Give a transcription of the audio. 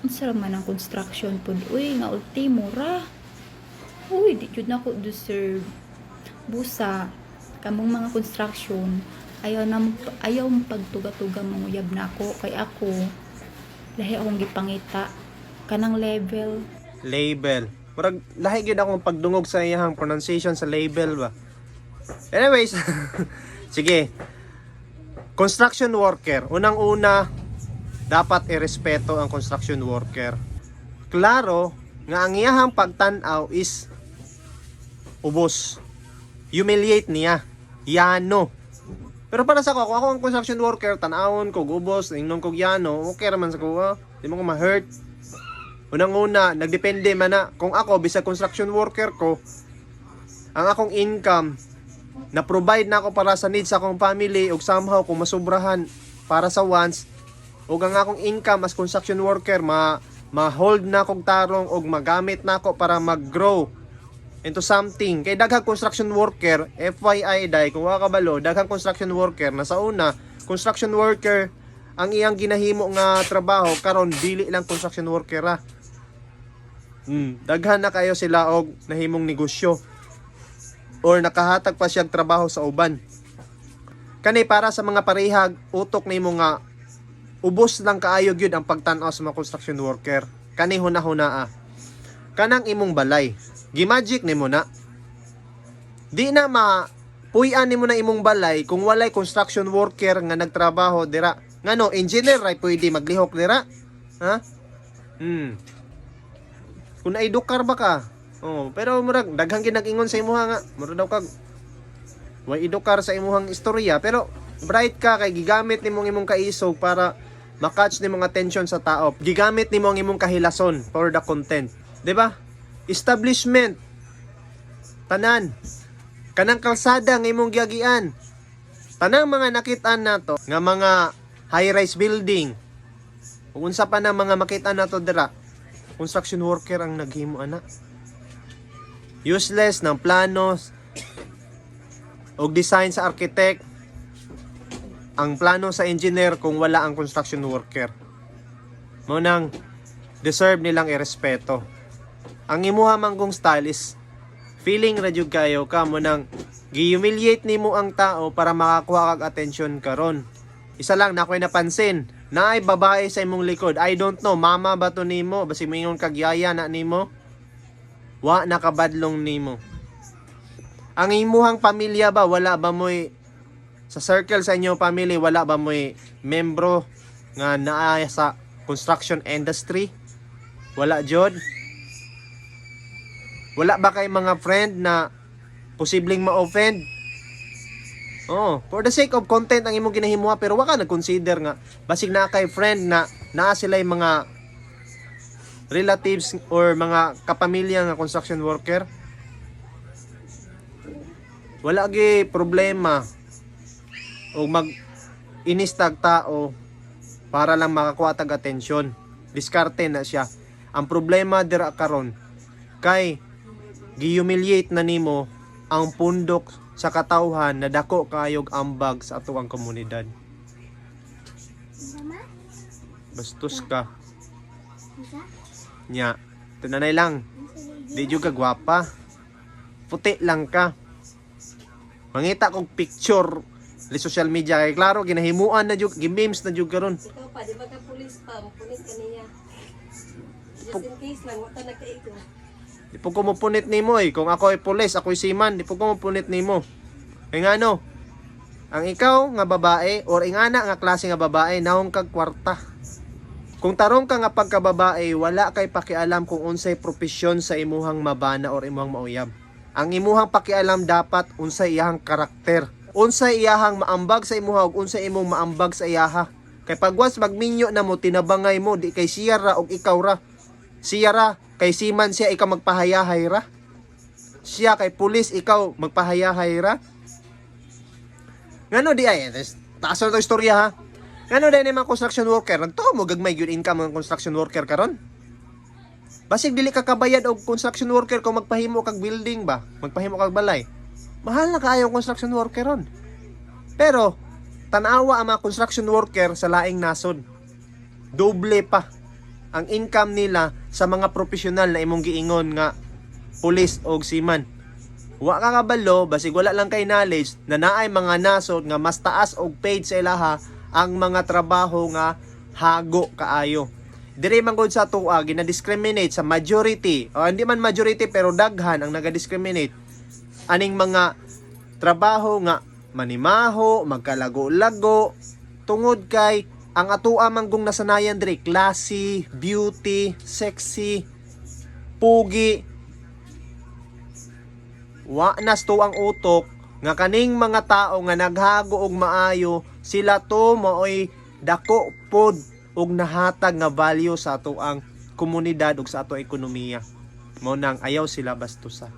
Unsa man ang construction pud uy nga ultimo ra. Uy, di jud na deserve. Busa kamong mga construction ayaw na ayaw mo pagtuga-tuga manguyab na ako kay ako lahi akong gipangita kanang level Label. Murag lahi gyud akong pagdungog sa iyang pronunciation sa label ba. Anyways, sige. Construction worker. Unang-una, dapat irespeto ang construction worker. Klaro nga ang iyahang pagtan-aw is ubos. Humiliate niya. Yano. Pero para sa ako, kung ako ang construction worker, tanawon ko, ubos, ingnon ko yano, okay raman sa kuha. Di mo ko ma-hurt. Unang-una, nagdepende man na kung ako bisag construction worker ko, ang akong income na provide na ako para sa needs sa akong family ug somehow kung masubrahan para sa wants ug ang akong income as construction worker ma ma-hold na akong tarong ug magamit na ako para mag-grow into something. Kay daghang construction worker FYI dai kung wa kabalo daghang construction worker na sa una construction worker ang iyang ginahimo nga trabaho karon dili lang construction worker ra. Hmm, daghan na kayo sila og nahimong negosyo. Or nakahatag pa siyang trabaho sa uban. Kani para sa mga parehag, utok nimo nga ubos lang kaayo gyud ang pagtan-aw sa mga construction worker. Kani huna-hunaa. Kanang imong balay, gimagic nimo na. Di na ma puy-an nimo na imong balay kung walay construction worker nga nagtrabaho dira. Ngano, engineer ray pwede maglihok dira. Ha? Hmm. Kung naidukar ba ka? Oh, pero murag daghang ginag-ingon sa imuha nga. Murag daw kag way idukar sa imuhang istorya pero bright ka kay gigamit nimong imong kaisog para makatch nimong attention sa tao. Gigamit nimo ang imong kahilason for the content. 'Di ba? Establishment. Tanan. Kanang kalsada nga imong giagian. Tanang mga nakitaan nato nga mga high-rise building. Ug unsa pa na mga makita nato dira? Construction worker ang naghimo ana useless ng planos o design sa architect ang plano sa engineer kung wala ang construction worker. Mo nang deserve nilang irespeto. Ang imuha manggong style is feeling ra jud kayo ka mo nang gi-humiliate nimo ang tao para makakuha kag attention karon. Isa lang na ako'y napansin na ay babae sa imong likod. I don't know mama ba to nimo? Basi mingon kag yaya na nimo? Wa nakabadlong nimo. Ang imuhang pamilya ba wala ba mo'y sa circle sa inyong family wala ba mo'y membro nga naa sa construction industry? Wala jud. Wala ba kay mga friend na posibleng ma-offend? Oh, for the sake of content ang imong ginahimuha pero wa ka nag-consider nga basig na kay friend na naa sila mga relatives or mga kapamilya nga construction worker wala gi problema o mag inistag tao para lang makakuha tag atensyon. Diskarte na siya. Ang problema dira karon kay gihumiliate na nimo ang pundok sa katawhan na dako kayog ambag sa atuang komunidad. Bastos ka. Nya tunanay lang. Di jud ka gwapa. Puti lang ka. Mangita kog picture li social media kay klaro ginahimuan na jud gimemes na jud karon Ikaw pa, di ba ka pulis pa? Mapulis ka niya. Just in case lang, wata na kaigo. di po ko mupunit nimo eh kung ako ay pulis ako ay seaman di po ko mupunit nimo kay ngano ang ikaw nga babae or ingana nga klase nga babae naong kag kwarta kung tarong ka nga pagkababae, wala kay pakialam kung unsay profesyon sa imuhang mabana or imuhang mauyab. Ang imuhang pakialam dapat unsay iyahang karakter. Unsay iyahang maambag sa imuha ug unsay imong maambag sa iyaha. Kay pagwas magminyo na mo tinabangay mo di kay siya ra og ikaw ra. Siya ra kay siman siya ikaw magpahayahay ra. Siya kay pulis ikaw magpahayahay ra. Ngano di ay taas na to istorya ha. Ngano din yung mga construction worker, nagto mo gagmay gyud income ng construction worker karon? Basig dili ka kabayad og construction worker kung magpahimo kag building ba, magpahimo kag balay. Mahal na kaayo ang construction worker ron. Pero tanawa ang mga construction worker sa laing nasod. Doble pa. ang income nila sa mga profesional na imong giingon nga pulis o seaman. Wa ka kabalo, basig wala lang kay knowledge na naay mga nasod nga mas taas og paid sa ilaha ang mga trabaho nga hago kaayo. Dire man gud sa tuwa gina-discriminate sa majority o hindi man majority pero daghan ang naga-discriminate aning mga trabaho nga manimaho, magkalago-lago tungod kay ang atua manggong nasanayan dire classy, beauty, sexy, pugi. Wa nas to ang utok nga kaning mga tao nga naghago og maayo sila to maoy dako pod og nahatag nga value sa ato ang komunidad ug sa ato ekonomiya. Mo nang ayaw sila bastusa.